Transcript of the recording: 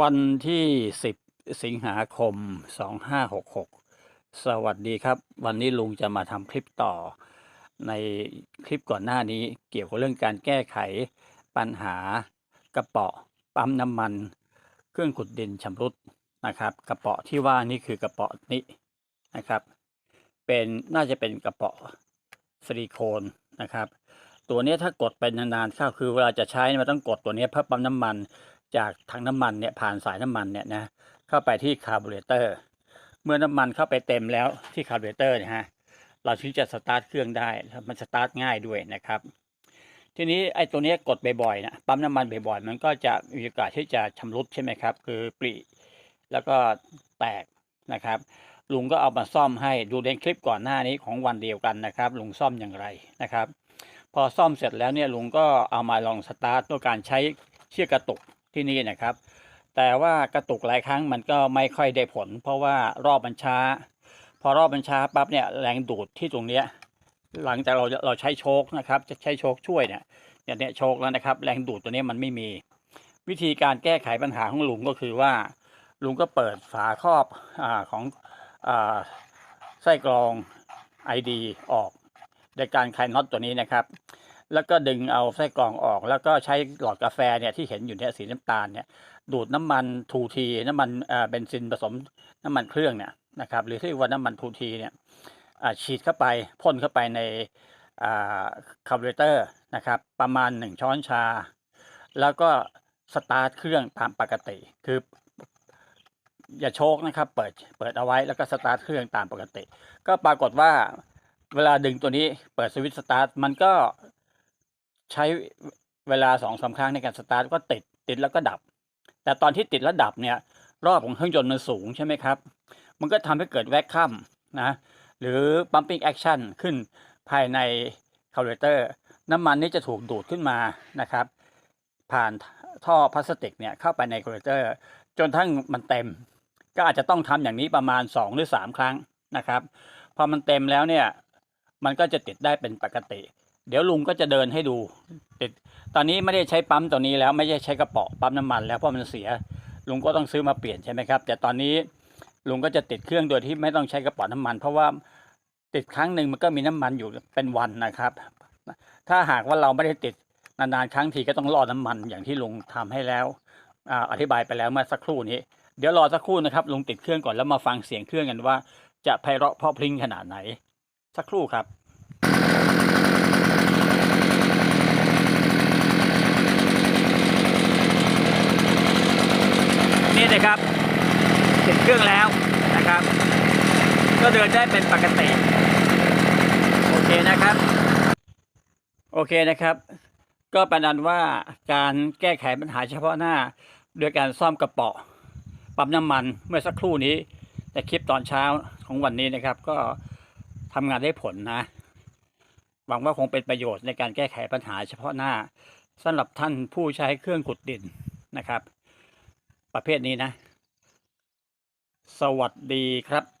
วันที่ 10 สิงหาคม 2566 สวัสดีครับ วันนี้ลุงจะมาทำคลิปต่อ ในคลิปก่อนหน้านี้เกี่ยวกับเรื่องการแก้ไขปัญหากระเป๋อปั๊มน้ำมัน เครื่องขุดดินชำรุดนะครับ กระเป๋อที่ว่านี่คือกระเป๋อนี้นะครับ เป็นน่าจะเป็นกระเป๋อซิลิโคนนะครับ ตัวนี้ถ้ากดไปนานๆเข้าคือเวลาจะใช้มันต้องกดตัวนี้เพื่อปั๊มน้ำมัน จากถังน้ำมันเนี่ยผ่านสายน้ำมันเนี่ยนะเข้าไปที่คาร์บูเรเตอร์ เมื่อน้ำมันเข้าไปเต็มแล้วที่คาร์บูเรเตอร์เนี่ยฮะเราถึงจะสตาร์ทเครื่องได้มันสตาร์ทง่ายด้วยนะครับ ทีนี้ไอ้ตัวนี้กดบ่อยๆนะปั๊มน้ำมันบ่อยๆมันก็จะมีโอกาสที่จะชำรุดใช่ไหมครับ คือปริแล้วก็แตกนะครับ ลุงก็เอามาซ่อมให้ดูในคลิปก่อนหน้านี้ของวันเดียวกันนะครับ ลุงซ่อมอย่างไรนะครับ พอซ่อมเสร็จแล้วเนี่ยลุงก็เอามาลองสตาร์ทด้วยการใช้เชือกกระตุก ที่นี่นะครับ แต่ว่ากระตุกหลายครั้งมันก็ไม่ค่อยได้ผล เพราะว่ารอบมันช้า พอรอบมันช้าปั๊บเนี่ยแรงดูดที่ตรงเนี้ยหลังจากเราเราใช้โชคนะครับ จะใช้โชคช่วยเนี่ยอย่างเนี้ยโชคแล้วนะครับ แรงดูดตัวนี้มันไม่มี วิธีการแก้ไขปัญหาของลุงก็คือว่า ลุงก็เปิดฝาครอบอของอไส้กรองไอดีออกโดยการคลายน็อตตัวนี้นะครับ แล้วก็ดึงเอาไส้กรองออก แล้วก็ใช้หลอดกาแฟเนี่ยที่เห็นอยู่เนี่ยสีน้ำตาลเนี่ยดูดน้ำมันทูทีน้ำมันเอ่อเบนซินผสมน้ำมันเครื่องเนี่ยนะครับหรือที่เรียกว่าน้ำมันทูทีเนี่ยฉีดเข้าไปพ่นเข้าไปในอ่าคาร์บูเรเตอร์นะครับประมาณ 1 ช้อนชา แล้วก็สตาร์ทเครื่องตามปกติ คืออย่าโชคนะครับเปิดเปิดเอาไว้แล้วก็สตาร์ทเครื่องตามปกติ ก็ปรากฏว่าเวลาดึงตัวนี้เปิดสวิตช์สตาร์ทมันก็ ใช้เวลาสองสาครั้งในการสตาร์ทก็ติดติดแล้วก็ดับ แต่ตอนที่ติดแล้วดับเนี่ย รอบของเครื่องยนต์มันสูงใช่ไหมครับ มันก็ทำให้เกิดแวคคัมนะหรือ pumping action ขึ้นภายในคาร์บูเรเตอร์น้ำมันนี่จะถูกดูดขึ้นมานะครับ ผ่านท่อพลาสติกเนี่ยเข้าไปในคาร์บูเรเตอร์ จนทั้งมันเต็ม ก็อาจจะต้องทำอย่างนี้ประมาณ 2 หรือ 3 ครั้งนะครับ พอมันเต็มแล้วเนี่ยมันก็จะติดได้เป็นปกติ เดี๋ยวลุงก็จะเดินให้ดูติดตอนนี้ไม่ได้ใช้ปั๊มตัวนี้แล้วไม่ใช่ใช้กระป๋อปั๊มน้ำมัน แล้วเพราะมันเสีย ลุงก็ต้องซื้อมาเปลี่ยนใช่ไหมครับแต่ตอนนี้ลุงก็จะติดเครื่องโดยที่ไม่ต้องใช้กระป๋อน้ำมัน เพราะว่าติดครั้งหนึ่งมันก็มีน้ำมันอยู่เป็นวันนะครับ ถ้าหากว่าเราไม่ได้ติดนานๆครั้งทีก็ต้องรอน้ำมันอย่างที่ลุงทำให้แล้วอ่าอธิบายไปแล้วเมื่อสักครู่นี้ เดี๋ยวรอสักครู่นะครับลุงติดเครื่องก่อนแล้วมาฟังเสียงเครื่องกันว่า จะไพเราะเพราะพริ้งขนาดไหน สักครู่ครับ นี่นะครับ ติดเครื่องแล้วนะครับ ก็เดินได้เป็นปกติ โอเคนะครับ โอเคนะครับ ก็เป็นอันว่าการแก้ไขปัญหาเฉพาะหน้าโดยการซ่อมกระเป๋อปั๊มน้ำมันเมื่อสักครู่นี้ในคลิปตอนเช้าของวันนี้นะครับ ก็ทำงานได้ผลนะ หวังว่าคงเป็นประโยชน์ในการแก้ไขปัญหาเฉพาะหน้าสำหรับท่านผู้ใช้เครื่องขุดดินนะครับ ประเภทนี้นะ สวัสดีครับ